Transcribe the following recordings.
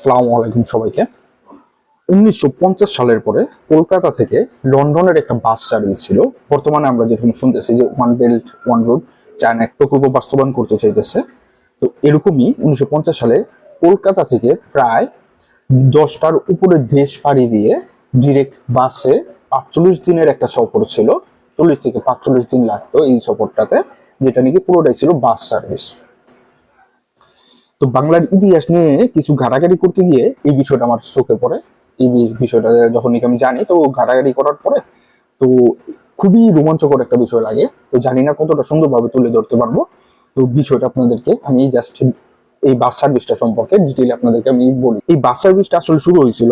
আসসালামু আলাইকুম সবাইকে। উনিশশো পঞ্চাশ সালের পরে কলকাতা থেকে লন্ডনের একটা বাস সার্ভিস ছিল। বর্তমানে আমরা যেরকম শুনতেছি যে one belt one road China এক প্রকল্প বাস্তবায়ন করতে চাইতেছে। তো এরকমই উনিশশো পঞ্চাশ সালে কলকাতা থেকে প্রায় দশটার উপরে দেশ পাড়ি দিয়ে ডিরেক্ট বাসে পাঁচচল্লিশ দিনের একটা সফর ছিল। চল্লিশ থেকে পাঁচচল্লিশ দিন লাগতো এই সফরটাতে, যেটা নাকি পুরোটাই ছিল বাস সার্ভিস তো বাংলার ইতিহাস নিয়ে কিছু ঘাটাঘাটি করতে গিয়ে এই বিষয়টা আমার চোখে পড়ে। এই বিষয়টা যখন আমি জানি, তো ঘাটাঘাটি করার পরে তো খুবই রোমাঞ্চকর একটা বিষয় লাগে। তো জানি না কতটা সুন্দরভাবে তুলে ধরতে পারব। তো বিষয়টা আপনাদেরকে আমি জাস্ট এই বাস সার্ভিসটা সম্পর্কে ডিটেইল আপনাদেরকে আমি বলি। এই বাস সার্ভিসটা আসলে শুরু হয়েছিল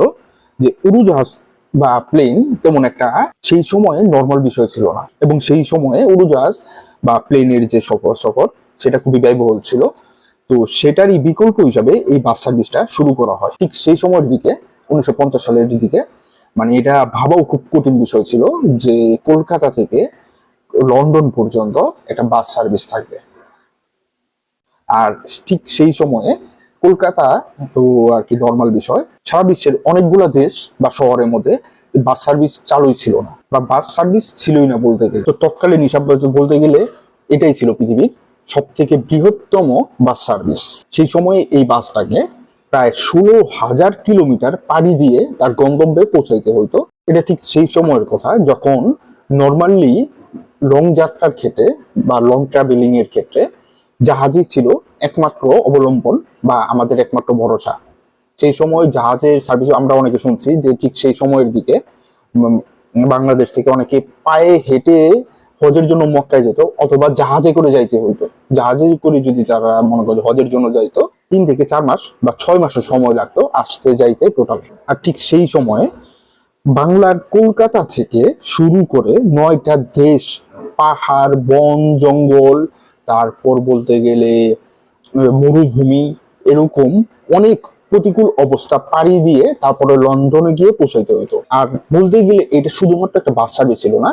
যে উড়োজাহাজ বা প্লেন তেমন একটা সেই সময়ে নর্মাল বিষয় ছিল না। এবং সেই সময়ে উড়োজাহাজ বা প্লেনের যে সফর সফর সেটা খুবই ব্যয়বহুল ছিল। তো সেটারই বিকল্প হিসাবে এই বাস সার্ভিসটা শুরু করা হয়। ঠিক সেই সময়ের দিকে, উনিশশো পঞ্চাশ সালের দিকে মানে এটা ভাবাও খুব কঠিন বিষয় ছিল যে কলকাতা থেকে লন্ডন পর্যন্ত একটা বাস সার্ভিস থাকবে। আর ঠিক সেই সময়ে কলকাতা, তো আর কি নর্মাল বিষয়, সারা বিশ্বের অনেকগুলো দেশ বা শহরের মধ্যে বাস সার্ভিস চালুই ছিল না বা বাস সার্ভিস ছিলই না বলতে গেলে। তো তৎকালীন হিসাব বলতে গেলে এটাই ছিল পৃথিবীর সব থেকে বৃহত্তম বাস সার্ভিস। সেই সময়ে এই বাসটাকে প্রায় ষোলো হাজার কিলোমিটার পাড়ি দিয়ে তার গন্তব্যে পৌঁছাইতে হতো এটা ঠিক সেই সময়ের কথা যখন নর্মালি লং যাত্রার ক্ষেত্রে বা লং ট্রাভেলিং এর ক্ষেত্রে জাহাজই ছিল একমাত্র অবলম্বন বা আমাদের একমাত্র ভরসা। সেই সময় জাহাজের সার্ভিস আমরা অনেকে শুনছি যে ঠিক সেই সময়ের দিকে বাংলাদেশ থেকে অনেকে পায়ে হেঁটে হজের জন্য মক্কায় যেত অথবা জাহাজে করে যাইতে হইতো। জাহাজে করে যদি তারা মনে করে হজের জন্য যাইতো, তিন থেকে চার মাস বা ছয় মাসের সময় লাগতো আসতে যাইতে টোটাল। আর ঠিক সেই সময়ে বাংলার কলকাতা থেকে শুরু করে নয়টা দেশ, পাহাড়, বন, জঙ্গল, তারপর বলতে গেলে মরুভূমি, এরকম অনেক প্রতিকূল অবস্থা পাড়ি দিয়ে তারপরে লন্ডনে গিয়ে পৌঁছাইতে হতো আর বলতে গেলে এটা শুধুমাত্র একটা বাস সার্ভিস ছিল না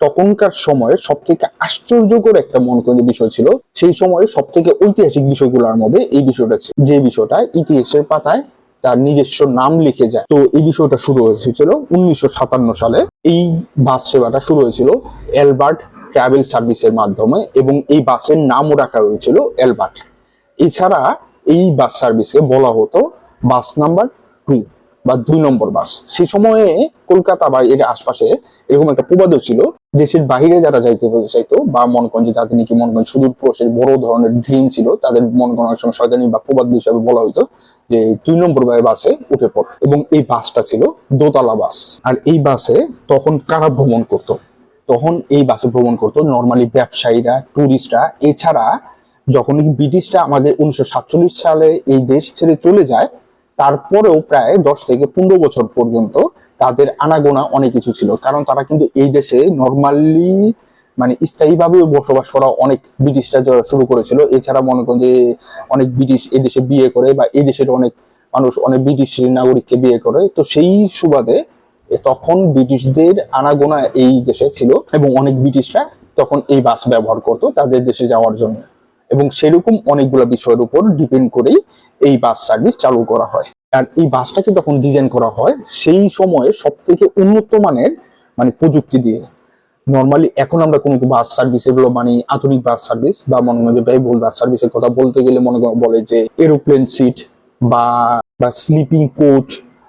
তখনকার সময়ে সব থেকে আশ্চর্যকর একটা মন করে বিষয় ছিল, সেই সময়ে সব থেকে ঐতিহাসিক বিষয়গুলোর মধ্যে এই বিষয়টা ছিল। যে বিষয়টা ইতিহাসের পাতায় তার নিজস্ব নাম লিখে যায়। তো এই বিষয়টা শুরু হয়েছিল উনিশশো সাতান্ন সালে। এই বাস সেবাটা শুরু হয়েছিল এলবার্ট ট্রাভেল সার্ভিসের মাধ্যমে এবং এই বাসের নামও রাখা হয়েছিল এলবার্ট এছাড়া এই বাস সার্ভিসকে বলা হতো বাস নাম্বার টু বা দুই নম্বর বাস। সে সময়ে কলকাতা বা এর আশপাশে এরকম একটা প্রবাদও ছিল দেশের বাইরে যারা যাইতে চাইতো, বা মনে করেন যে যাদের নাকি মনে করেন সুদূর প্রসের বড় ধরনের ড্রিম ছিল, তাদের মনে করেন অনেক সময় শয়তানি বা প্রবাদ হিসাবে বলা হইতো যে দুই নম্বর বাসে উঠে পড়। এবং এই বাসটা ছিল দোতলা বাস। আর এই বাসে তখন কারা ভ্রমণ করতো? তখন এই বাসে ভ্রমণ করতো নর্মালি ব্যবসায়ীরা টুরিস্টরা এছাড়া যখন ব্রিটিশরা আমাদের উনিশশো সাতচল্লিশ সালে এই দেশ ছেড়ে চলে যায় তারপরেও প্রায় দশ থেকে পনেরো বছর পর্যন্ত তাদের আনাগোনা অনেক কিছু ছিল। কারণ তারা কিন্তু এই দেশে নর্মালি মানে স্থায়ীভাবে বসবাস করা অনেক ব্রিটিশরা শুরু করেছিল। এছাড়া মনে করেন যে অনেক ব্রিটিশ এই দেশে বিয়ে করে বা এই দেশের অনেক মানুষ, অনেক ব্রিটিশ নাগরিককে বিয়ে করে। তো সেই সুবাদে তখন ব্রিটিশদের আনাগোনা এই দেশে ছিল এবং অনেক ব্রিটিশরা তখন এই বাস ব্যবহার করতো তাদের দেশে যাওয়ার জন্য। এবং সেরকম অনেকগুলো বিষয়ের উপর ডিপেন্ড করেই এই বাস সার্ভিস চালু করা হয়। আর এই বাসটাকে যখন ডিজাইন করা হয়, সেই সময়ে সব থেকে উন্নত মানের মানে প্রযুক্তি দিয়ে। নর্মালি এখন আমরা কোনো বাস সার্ভিস এগুলো মানে আধুনিক বাস সার্ভিস বা মনে হয় যে ব্যয়বহুল বাস সার্ভিসের কথা বলতে গেলে মনে বলে যে এরোপ্লেন সিট বা বা স্লিপিং কোচ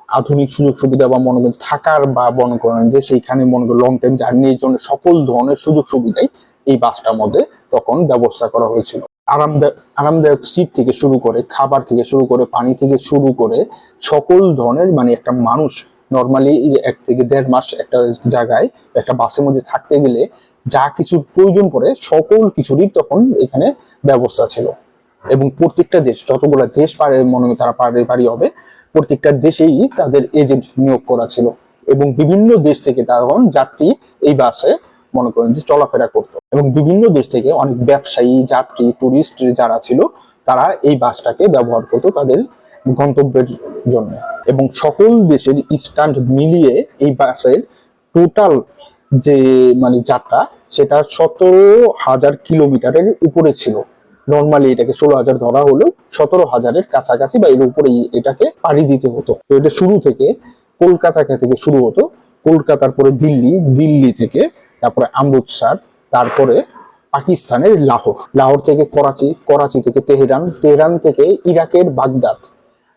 আধুনিক সুযোগ সুবিধা বা মনে করেন থাকার বা মনে করেন যে সেইখানে মনে করেন লং টাইম জার্নির জন্য সকল ধরনের সুযোগ সুবিধাই এই বাসটার মধ্যে তখন ব্যবস্থা করা হয়েছিল। আরামদায়ক আরামদায়ক সিট থেকে শুরু করে, খাবার থেকে শুরু করে, পানি থেকে শুরু করে সকল ধরনের মানে একটা মানুষ নর্মালি এক থেকে দেড় মাস একটা জায়গায়, একটা বাসের মধ্যে থাকতে গেলে যা কিছুর প্রয়োজন পড়ে সকল কিছুরই তখন এখানে ব্যবস্থা ছিল। এবং প্রত্যেকটা দেশ, যতগুলো দেশ পারে মনে তারা পারে, পারি হবে, প্রত্যেকটা দেশেই তাদের এজেন্ট নিয়োগ করা ছিল। এবং বিভিন্ন দেশ থেকে তখন যাত্রী এই বাসে মনে করেন যে চলাফেরা করতো। এবং বিভিন্ন দেশ থেকে অনেক ব্যবসায়ী, যাত্রী টুরিস্ট যারা ছিল, তারা এই বাসটাকে ব্যবহার করতো তাদের গন্তব্যের জন্য। এবং সকল দেশের স্ট্যান্ড মিলিয়ে এই বাসের টোটাল যে মানে যাত্রা, সেটা সতেরো হাজার কিলোমিটারের উপরে ছিল। নর্মালি এটাকে ষোলো হাজার ধরা হলেও সতেরো হাজারের কাছাকাছি বা এর উপরেই এটাকে পাড়ি দিতে হতো। তো এটা শুরু থেকে কলকাতা থেকে শুরু হতো। কলকাতার পরে দিল্লি দিল্লি থেকে তারপরে অমৃতসর তারপরে পাকিস্তানের লাহোর। লাহোর থেকে করাচি করাচি থেকে তেহরান তেহরান থেকে ইরাকের বাগদাদ।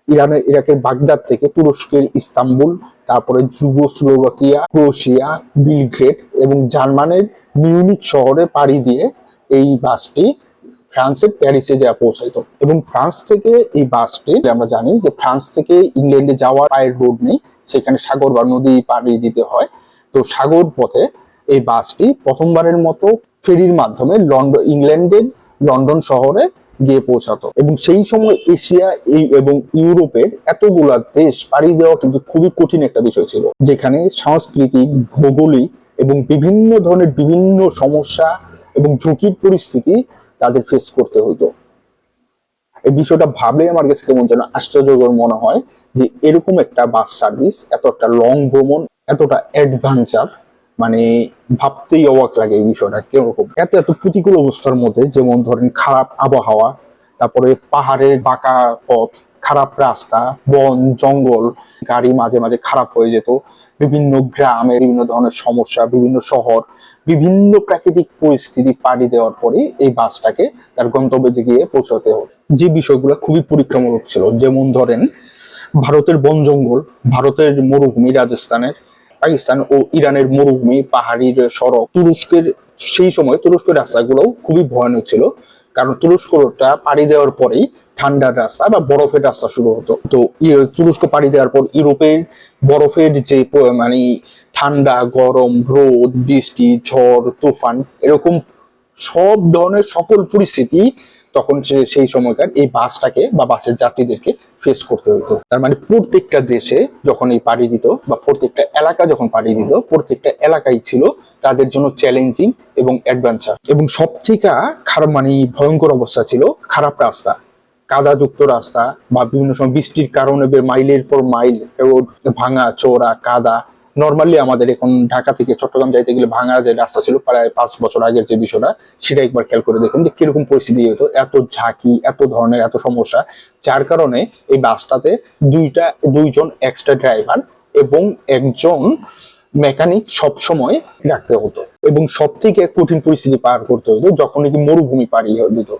ইরানের, ইরাকের বাগদাদ থেকে তুরস্কের ইস্তাম্বুল, তারপরে যুগোস্লোভাকিয়া, ক্রোয়েশিয়া, বিলগ্রেড এবং জার্মানের মিউনিক শহরে পাড়ি দিয়ে এই বাসটি ফ্রান্সের প্যারিসে যা পৌঁছাইতো। এবং ফ্রান্স থেকে এই বাসটি, আমরা জানি যে ফ্রান্স থেকে ইংল্যান্ডে যাওয়ার পায়ের রোড নেই, সেখানে সাগর বা নদী পাড়ি দিতে হয়। তো সাগর পথে এই বাসটি প্রথমবারের মতো ফেরির মাধ্যমে লন্ডন ইংল্যান্ডের লন্ডন শহরে গিয়ে পৌঁছাতো। এবং সেই সময় এশিয়া, এই এবং ইউরোপের এতগুলা দেশ পাড়ি দেওয়া কিন্তু খুবই কঠিন একটা বিষয় ছিল। যেখানে সাংস্কৃতিক, ভৌগোলিক এবং বিভিন্ন ধরনের বিভিন্ন সমস্যা এবং ঝুঁকির পরিস্থিতি তাদের ফেস করতে হতো এই বিষয়টা ভাবলে আমার কাছে কেমন যেন আশ্চর্যকর মনে হয় যে এরকম একটা বাস সার্ভিস এত একটা লং ভ্রমণ, এতটা অ্যাডভেঞ্চার মানে ভাবতেই অবাক লাগে এই বিষয়টা, কীরকম? এত এত প্রতিকূল অবস্থার মধ্যে, যেমন ধরেন খারাপ আবহাওয়া, তারপরে পাহাড়ের বাঁকা পথ, খারাপ রাস্তা, বন, জঙ্গল, গাড়ি মাঝে মাঝে খারাপ হয়ে যেত, বিভিন্ন গ্রামে বিভিন্ন ধরনের সমস্যা, বিভিন্ন শহর, বিভিন্ন প্রাকৃতিক পরিস্থিতি পাড়ি দেওয়ার পরে এই বাসটাকে তার গন্তব্যে গিয়ে পৌঁছাতে হতো যে বিষয়গুলো খুবই পরীক্ষামূলক ছিল, যেমন ধরেন ভারতের বন জঙ্গল, ভারতের মরুভূমি, রাজস্থানের পাকিস্তান ও ইরানের মরুভূমি, পাহাড়ির সড়ক, তুরস্কের সেই সময় তুরস্কের রাস্তাগুলোও খুবই ভয়ানক ছিল। কারণ তুরস্কটা পাড়ি দেওয়ার পরেই ঠান্ডার রাস্তা বা বরফের রাস্তা শুরু হতো। তো তুরস্ক পাড়ি দেওয়ার পর ইউরোপের বরফের যে মানে ঠান্ডা, গরম, রোদ, বৃষ্টি, ঝড়, তুফান, এরকম সব ধরনের সকল পরিস্থিতি তখন সে- সেই সময়কার এই বাসটাকে বা বাসের যাত্রীদেরকে ফেস করতে হতো। তার মানে প্রত্যেকটা দেশে যখন এই পাড়ি দিত বা প্রত্যেকটা এলাকা যখন পাড়ি দিত, প্রত্যেকটা এলাকাই ছিল তাদের জন্য চ্যালেঞ্জিং এবং অ্যাডভেঞ্চার এবং সবথেকে খারাপ মানে ভয়ঙ্কর অবস্থা ছিল খারাপ রাস্তা। কাদাযুক্ত রাস্তা বা বিভিন্ন সময় বৃষ্টির কারণে মাইলের পর মাইল রোড ভাঙা চোরা কাদা নর্মালি আমাদের এখন ঢাকা থেকে চট্টগ্রাম যাইতে গেলে ভাঙা যে রাস্তা ছিল প্রায় পাঁচ বছর আগের যে বিষয়টা, সেটা একবার খেয়াল করে দেখুন যে কীরকম পরিস্থিতি হতো, এত ঝাঁকি, এত ধরনের, এত সমস্যা, যার কারণে এই বাসটাতে দুইটা, দুইজন এক্সট্রা ড্রাইভার এবং একজন মেকানিক সব সময় রাখতে হতো এবং সব থেকে কঠিন পরিস্থিতি পার করতে হতো যখন নাকি মরুভূমি পাড়ি দিত।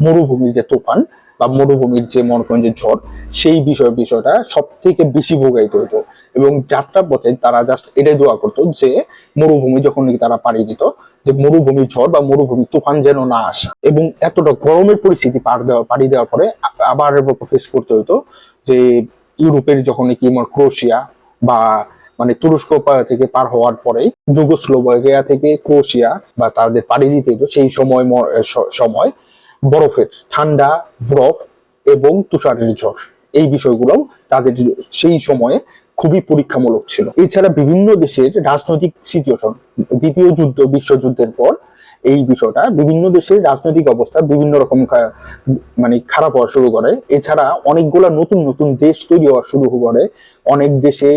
মরুভূমির যে তুফান বা মরুভূমির যে মনে করেন যে ঝড়, সেই বিষয় বিষয়টা সব থেকে বেশি ভোগাইতে হতো এবং যাত্রার পথে তারা জাস্ট এটাই দোয়া করতো যে মরুভূমি যখন নাকি তারা পাড়ি দিত, যে মরুভূমির ঝড় বা মরুভূমির তুফান যেন না আসে। এবং এতটা গরমের পরিস্থিতি পার দেওয়া পাড়ি দেওয়ার পরে আবার ফেস করতে হতো যে ইউরোপের যখন নাকি আমার ক্রোয়েশিয়া বা মানে তুরস্ক থেকে পার হওয়ার পরে যুগোস্লোভাকিয়া থেকে ক্রোশিয়া বা তাদের পাড়ি দিতে সেই সময় সময় বরফের ঠান্ডা, বরফ এবং তুষারের ঝড়। এই বিষয়গুলো তাদের সেই সময়ে খুবই পরীক্ষামূলক ছিল। এছাড়া বিভিন্ন দেশের রাজনৈতিক সিচুয়েশন দ্বিতীয় যুদ্ধ, বিশ্বযুদ্ধের পর এই বিষয়টা বিভিন্ন দেশের রাজনৈতিক অবস্থা বিভিন্ন রকম মানে খারাপ হওয়া শুরু করে। এছাড়া অনেকগুলা নতুন নতুন দেশ তৈরি হওয়া শুরু করে। অনেক দেশে,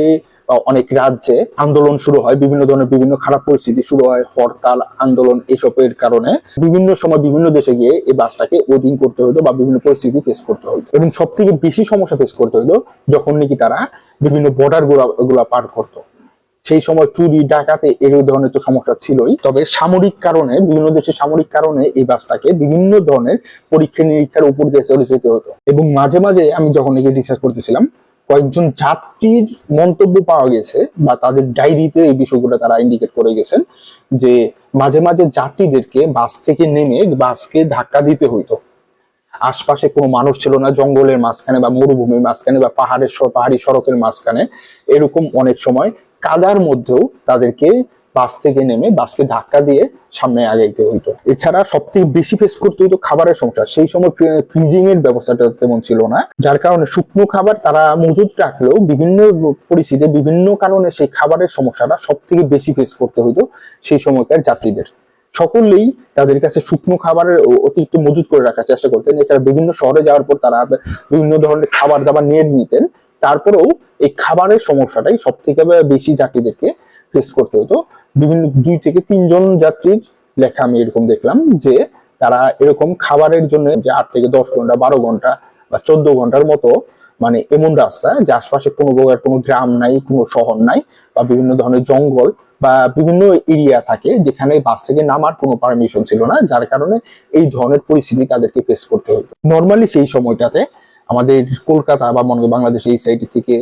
অনেক রাজ্যে আন্দোলন শুরু হয়, বিভিন্ন ধরনের বিভিন্ন খারাপ পরিস্থিতি শুরু হয়, হরতাল, আন্দোলন এসবের কারণে। বিভিন্ন সময় বিভিন্ন দেশে গিয়ে এই বাসটাকে ওদিন করতে হতো বা বিভিন্ন পরিস্থিতি ফেস করতে হতো এবং সব থেকে বেশি সমস্যা ফেস করতে হতো যখন নাকি তারা বিভিন্ন বর্ডারগুলা পার করতো। সেই সময় চুরি, ডাকাতে এর ধরনের তো সমস্যা ছিলই। তবে সামরিক কারণে, বিভিন্ন দেশের সামরিক কারণে এই বাসটাকে বিভিন্ন ধরনের পরীক্ষা নিরীক্ষার উপর দিয়ে চলে যেতে হতো। এবং মাঝে মাঝে আমি যখন নাকি রিসার্চ করতেছিলাম, কয়েকজন যাত্রীর মন্তব্য পাওয়া গেছে বা তাদের ডায়েরিতে এই বিষয়গুলো তারা ইন্ডিকেট করে গেছেন যে মাঝে মাঝে যাত্রীদেরকে বাস থেকে নেমে বাসকে ধাক্কা দিতে হইতো। আশপাশে কোনো মানুষ ছিল না, জঙ্গলের মাঝখানে বা মরুভূমির মাঝখানে বা পাহাড়ের পাহাড়ি সড়কের মাঝখানে। এরকম অনেক সময় কাদার মধ্যেও তাদেরকে বাস থেকে নেমে বাসকে ধাক্কা দিয়ে সামনে আগাইতে হইতো। এছাড়া সব থেকে বেশি ফেস করতে হইতো খাবারের সমস্যা। সেই সময় ফ্রিজিং এর ব্যবস্থাটা তেমন ছিল না। যার কারণে শুকনো খাবার তারা মজুদ রাখলেও বিভিন্ন পরিস্থিতিতে বিভিন্ন কারণে সেই খাবারের সমস্যাটা সব থেকে বেশি ফেস করতে হইতো সেই সময়কার যাত্রীদের। সকলেই তাদের কাছে শুকনো খাবারের অতিরিক্ত মজুত করে রাখার চেষ্টা করতেন। এছাড়া বিভিন্ন শহরে যাওয়ার পর তারা বিভিন্ন ধরনের খাবার দাবার নিয়ে নিতেন। তারপরেও এই খাবারের সমস্যাটাই সব থেকে বেশি যাত্রীদেরকে ফেস করতে হতো। বিভিন্ন দুই থেকে তিনজন যাত্রীর লেখা আমি এরকম দেখলাম যে তারা এরকম খাবারের জন্য যে আট থেকে দশ ঘণ্টা, বারো ঘণ্টা বা চোদ্দ ঘণ্টার মতো মানে এমন রাস্তা যে আশপাশে কোনো প্রকার কোনো গ্রাম নাই, কোনো শহর নাই বা বিভিন্ন ধরনের জঙ্গল বা বিভিন্ন এরিয়া থাকে যেখানে বাস থেকে নামার কোনো পারমিশন ছিল না, যার কারণে এই ধরনের পরিস্থিতি তাদেরকে ফেস করতে হতো। নর্মালি সেই সময়টাতে আমাদের কলকাতা বা মনে বাংলাদেশ এই সাইড থেকে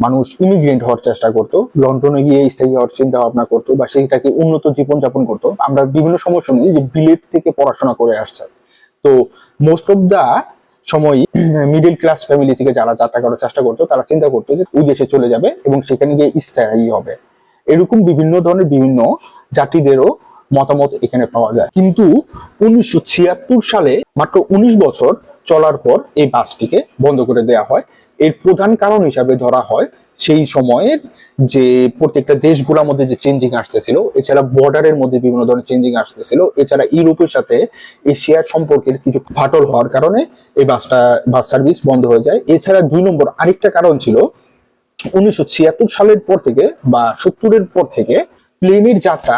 মানুষ ইমিগ্রেন্ট হওয়ার চেষ্টা করতো, লন্ডনে গিয়ে স্থায়ী হওয়ার চিন্তা ভাবনা করতো বা সেইটাকে উন্নত জীবন যাপন করতো। আমরা বিভিন্ন সময় শুনি যে বিলেট থেকে পড়াশোনা করে আসছে। তো মোস্ট অফ দা সময় মিডল ক্লাস ফ্যামিলি থেকে যারা যাত্রা করার চেষ্টা করতো, তারা চিন্তা করতো যে ওই দেশে চলে যাবে এবং সেখানে গিয়ে স্থায়ী হবে। এরকম বিভিন্ন ধরনের বিভিন্ন জাতিদেরও মতামত এখানে পাওয়া যায়। কিন্তু উনিশশো ছিয়াত্তর সালে মাত্র উনিশ বছর চলার পর এই বাসটিকে বন্ধ করে দেওয়া হয়। এর প্রধান কারণ হিসাবে ধরা হয় সেই সময়ের যে প্রত্যেকটা দেশগুলোর মধ্যে যে চেঞ্জিং আসতেছিল, এছাড়া বর্ডারের মধ্যে বিভিন্ন ধরনের চেঞ্জিং আসতেছিল, এছাড়া ইউরোপের সাথে এশিয়ার সম্পর্কের কিছু ফাটল হওয়ার কারণে এই বাসটা, বাস সার্ভিস বন্ধ হয়ে যায়। এছাড়া দুই নম্বর আরেকটা কারণ ছিল, উনিশশো ছিয়াত্তর সালের পর থেকে বা সত্তরের পর থেকে প্লেনের যাত্রা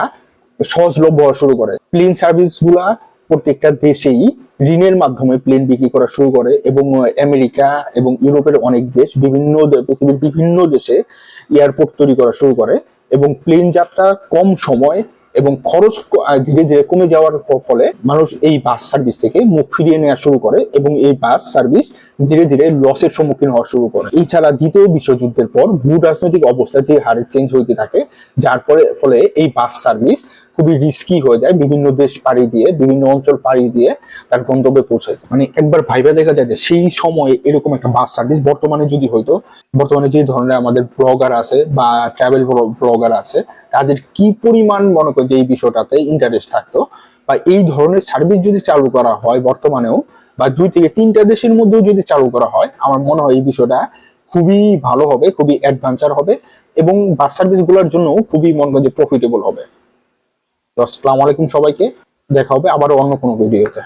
সহজলভ্য হওয়া শুরু করে। প্লেন সার্ভিসগুলা প্রত্যেকটা দেশেই ঋণের মাধ্যমে প্লেন বিক্রি করা শুরু করে এবং আমেরিকা এবং ইউরোপের অনেক দেশ, বিভিন্ন পৃথিবীর বিভিন্ন দেশে এয়ারপোর্ট তৈরি করা শুরু করে এবং প্লেন যাত্রা কম সময় এবং খরচ ধীরে ধীরে কমে যাওয়ার ফলে মানুষ এই বাস সার্ভিস থেকে মুখ ফিরিয়ে নেওয়া শুরু করে এবং এই বাস সার্ভিস ধীরে ধীরে লসের সম্মুখীন হওয়া শুরু করে। এছাড়া দ্বিতীয় বিশ্বযুদ্ধের পর ভূ, রাজনৈতিক অবস্থা যে হারে চেঞ্জ হইতে থাকে, যার পরে, ফলে এই বাস সার্ভিস খুবই রিস্কি হয়ে যায় বিভিন্ন দেশ পাড়ি দিয়ে, বিভিন্ন অঞ্চল পাড়ি দিয়ে তার গন্তব্যে পৌঁছায় মানে একবার ভাইবা দেখা যায় যে সেই সময়ে এরকম একটা বাস সার্ভিস বর্তমানে যদি হইতো বর্তমানে যে ধরনের আমাদের ব্লগার আছে বা ট্রাভেল ব্লগার আছে, তাদের কি পরিমাণ মনে করি যে এই বিষয়টাতে ইন্টারেস্ট থাকতো বা এই ধরনের সার্ভিস যদি চালু করা হয় বর্তমানেও বা দুই থেকে তিনটা দেশের মধ্যেও যদি চালু করা হয়, আমার মনে হয় এই বিষয়টা খুবই ভালো হবে, খুবই অ্যাডভেঞ্চার হবে এবং বাস সার্ভিসগুলোর জন্য খুবই মনে করি যে প্রফিটেবল হবে। তো আসসালামু আলাইকুম সবাইকে। দেখা হবে আবারও অন্য কোনো ভিডিওতে।